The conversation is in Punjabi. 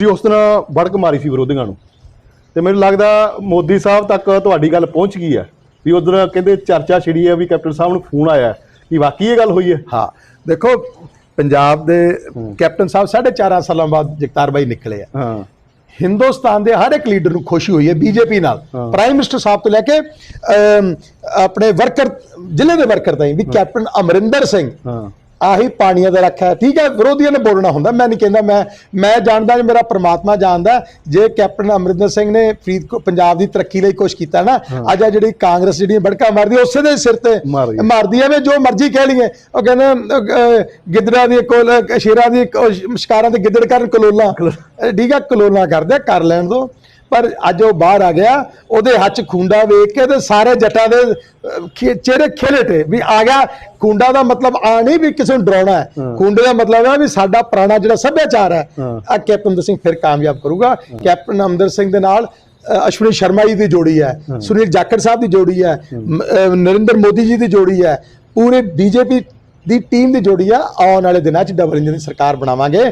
ਵੀ ਉਸ ਦਿਨ ਬੜਕ ਮਾਰੀ ਸੀ ਵਿਰੋਧੀਆਂ ਨੂੰ। ਤੇ ਮੈਨੂੰ ਲੱਗਦਾ ਮੋਦੀ ਸਾਹਿਬ ਤੱਕ ਤੁਹਾਡੀ ਗੱਲ ਪਹੁੰਚ ਗਈ ਹੈ। ਵੀ ਉਧਰ ਕਹਿੰਦੇ ਚਰਚਾ ਛਿੜੀ ਹੈ ਵੀ ਕੈਪਟਨ ਸਾਹਿਬ ਨੂੰ ਫੋਨ ਆਇਆ ਕਿ ਵਾਕਈ ਇਹ ਗੱਲ ਹੋਈ ਹੈ? ਹਾਂ ਦੇਖੋ ਪੰਜਾਬ ਦੇ ਕੈਪਟਨ ਸਾਹਿਬ ਸਾਢੇ ਚਾਰਾਂ ਸਾਲਾਂ ਬਾਅਦ ਜਗਤਾਰ ਬਾਈ ਨਿਕਲੇ ਆ। ਹਾਂ। ਹਿੰਦੁਸਤਾਨ ਦੇ ਹਰ ਇੱਕ ਲੀਡਰ ਨੂੰ ਖੁਸ਼ੀ ਹੋਈ ਹੈ ਬੀਜੇਪੀ ਨਾਲ। ਪ੍ਰਾਈਮ ਮਿਨਿਸਟਰ ਸਾਹਿਬ ਤੋਂ ਲੈ ਕੇ ਆਪਣੇ ਵਰਕਰ ਜ਼ਿਲ੍ਹੇ ਦੇ ਵਰਕਰ ਤਾਈਂ ਵੀ ਕੈਪਟਨ ਅਮਰਿੰਦਰ ਸਿੰਘ। ਆਹੀ ਪਾਣੀਆਂ ਦਾ ਰੱਖਿਆ ਠੀਕ ਹੈ ਵਿਰੋਧੀਆਂ ਨੇ ਬੋਲਣਾ ਹੁੰਦਾ। ਮੈਂ ਨਹੀਂ ਕਹਿੰਦਾ ਮੈਂ ਮੈਂ ਜਾਣਦਾ ਜੇ ਮੇਰਾ ਪ੍ਰਮਾਤਮਾ ਜਾਣਦਾ ਜੇ ਕੈਪਟਨ ਅਮਰਿੰਦਰ ਸਿੰਘ ਨੇ ਫਰੀਦਕੋਟ ਪੰਜਾਬ ਦੀ ਤਰੱਕੀ ਲਈ ਕੁਝ ਕੀਤਾ ਨਾ ਅੱਜ ਆ ਜਿਹੜੀ ਕਾਂਗਰਸ ਜਿਹੜੀ ਬੜਕਾ ਮਾਰਦੀ ਉਸੇ ਦੇ ਸਿਰ ਤੇ। ਮਾਰਦੀ ਹੈ। ਵੀ ਜੋ ਮਰਜ਼ੀ ਕਹਿ ਲਈਏ। ਉਹ ਕਹਿੰਦੇ ਗਿੱਦੜਾਂ ਦੀ ਕੋਲ ਸ਼ੇਰਾਂ ਦੀ ਸ਼ਿਕਾਰਾਂ ਦੇ ਗਿੱਦੜ ਕਰਨ ਕਲੋਲਾਂ। ਠੀਕ ਹੈ ਕਲੋਲਾਂ ਕਰਦੇ ਕਰ ਲੈਣ ਦੋ। ਪਰ ਅੱਜ ਉਹ ਬਾਹਰ ਆ ਗਿਆ ਉਹਦੇ ਹੱਥ 'ਚ ਖੁੰਡਾ ਵੇਖ ਕੇ ਤੇ ਸਾਰੇ ਜੱਟਾਂ ਦੇ ਅਹ, ਖੇ- ਚਿਹਰੇ ਖਿਲੇ ਤੇ ਵੀ ਆ ਗਿਆ। ਖੁੰਡਾ ਦਾ ਮਤਲਬ ਆ ਨਹੀਂ ਵੀ ਕਿਸੇ ਨੂੰ ਡਰਾਉਣਾ ਹੈ। ਖੁੰਡੇ ਦਾ ਮਤਲਬ ਹੈ ਵੀ ਸਾਡਾ ਪੁਰਾਣਾ ਜਿਹੜਾ ਸੱਭਿਆਚਾਰ ਹੈ। ਆ ਕੈਪਟਨ ਅਮਰਿੰਦਰ ਸਿੰਘ ਫਿਰ ਕਾਮਯਾਬ ਕਰੂਗਾ। ਕੈਪਟਨ ਅਮਰਿੰਦਰ ਸਿੰਘ ਦੇ ਨਾਲ ਅ, ਅਸ਼ਵਨੀ ਸ਼ਰਮਾ ਜੀ ਦੀ ਜੋੜੀ ਹੈ ਸੁਨੀਲ ਜਾਖੜ ਸਾਹਿਬ ਦੀ ਜੋੜੀ ਹੈ ਮ- ਅ, ਨਰਿੰਦਰ ਮੋਦੀ ਜੀ ਦੀ ਜੋੜੀ ਹੈ ਪੂਰੇ ਬੀਜੇਪੀ ਦੀ ਟੀਮ ਦੀ ਜੋੜੀ ਹੈ ਆਉਣ ਵਾਲੇ ਦਿਨਾਂ 'ਚ ਡਬਲ ਇੰਜਨ ਦੀ ਸਰਕਾਰ ਬਣਾਵਾਂਗੇ।